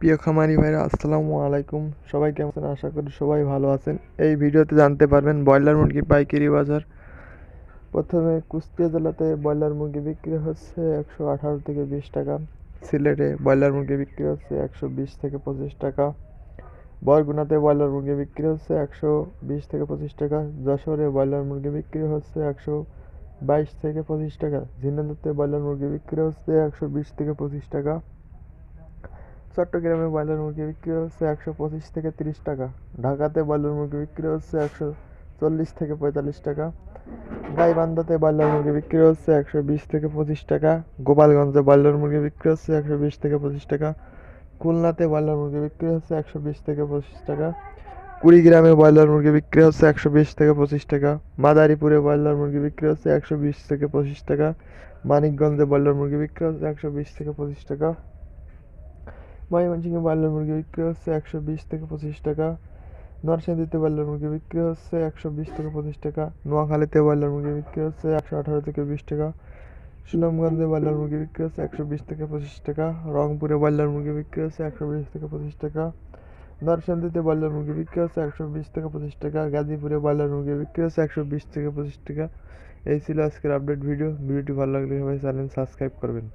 প্রিয় খামারি ভাইরা, আসসালামু আলাইকুম। সবাই কেমন আছেন? আশা করি সবাই ভালো আছেন। এই ভিডিওতে জানতে পারবেন ব্রয়লার মুরগি পাইকারি বাজার। প্রথমে কুষ্টিয়া জেলাতে ব্রয়লার মুরগি বিক্রি হচ্ছে একশো আঠারো থেকে বিশ টাকা। সিলেটে ব্রয়লার মুরগি বিক্রি হচ্ছে একশো বিশ থেকে পঁচিশ টাকা। বরগুনাতে ব্রয়লার মুরগি বিক্রি হচ্ছে একশো বিশ থেকে পঁচিশ টাকা। যশোরে ব্রয়লার মুরগি বিক্রি হচ্ছে একশো বাইশ থেকে পঁচিশ টাকা। ঝিনাইদহতে ব্রয়লার মুরগি বিক্রি হচ্ছে একশো বিশ থেকে পঁচিশ টাকা। চট্টগ্রামে ব্রয়লার মুরগি বিক্রি হচ্ছে একশো পঁচিশ থেকে তিরিশ টাকা। ঢাকাতে ব্রয়লার মুরগি বিক্রি হচ্ছে একশো চল্লিশ থেকে পঁয়তাল্লিশ টাকা। গাইবান্ধাতে ব্রয়লার মুরগি বিক্রি হচ্ছে একশো বিশ থেকে পঁচিশ টাকা। গোপালগঞ্জে ব্রয়লার মুরগি বিক্রি হচ্ছে একশো বিশ থেকে পঁচিশ টাকা। খুলনাতে ব্রয়লার মুরগি বিক্রি হচ্ছে একশো বিশ থেকে পঁচিশ টাকা। কুড়িগ্রামে ব্রয়লার মুরগি বিক্রি হচ্ছে একশো বিশ থেকে পঁচিশ টাকা। মাদারীপুরে ব্রয়লার মুরগি বিক্রি হচ্ছে একশো বিশ থেকে পঁচিশ টাকা। মানিকগঞ্জে ব্রয়লার মুরগি বিক্রি হচ্ছে একশো বিশ থেকে পঁচিশ টাকা। ময়মনসিংহে ব্রয়লার মুরগি বিক্রি হচ্ছে একশো বিশ থেকে পঁচিশ টাকা। নরসিংদীতে ব্রয়লার মুরগি বিক্রি হচ্ছে একশো বিশ থেকে পঁচিশ টাকা। নোয়াখালীতে ব্রয়লার মুরগি বিক্রি হচ্ছে একশো আঠারো থেকে বিশ টাকা। সুনামগঞ্জে ব্রয়লার মুরগি বিক্রি হচ্ছে একশো বিশ থেকে পঁচিশ টাকা। রংপুরে ব্রয়লার মুরগি বিক্রি হচ্ছে একশো বিশ থেকে পঁচিশ টাকা। নরসিংদীতে ব্রয়লার মুরগি বিক্রি হচ্ছে একশো বিশ থেকে পঁচিশ টাকা। গাজীপুরে ব্রয়লার মুরগি বিক্রি হচ্ছে একশো বিশ থেকে পঁচিশ টাকা। এই ছিল আজকের আপডেট ভিডিও ভিডিওটি ভালো লাগলে সবাই চ্যানেল সাবস্ক্রাইব করবেন।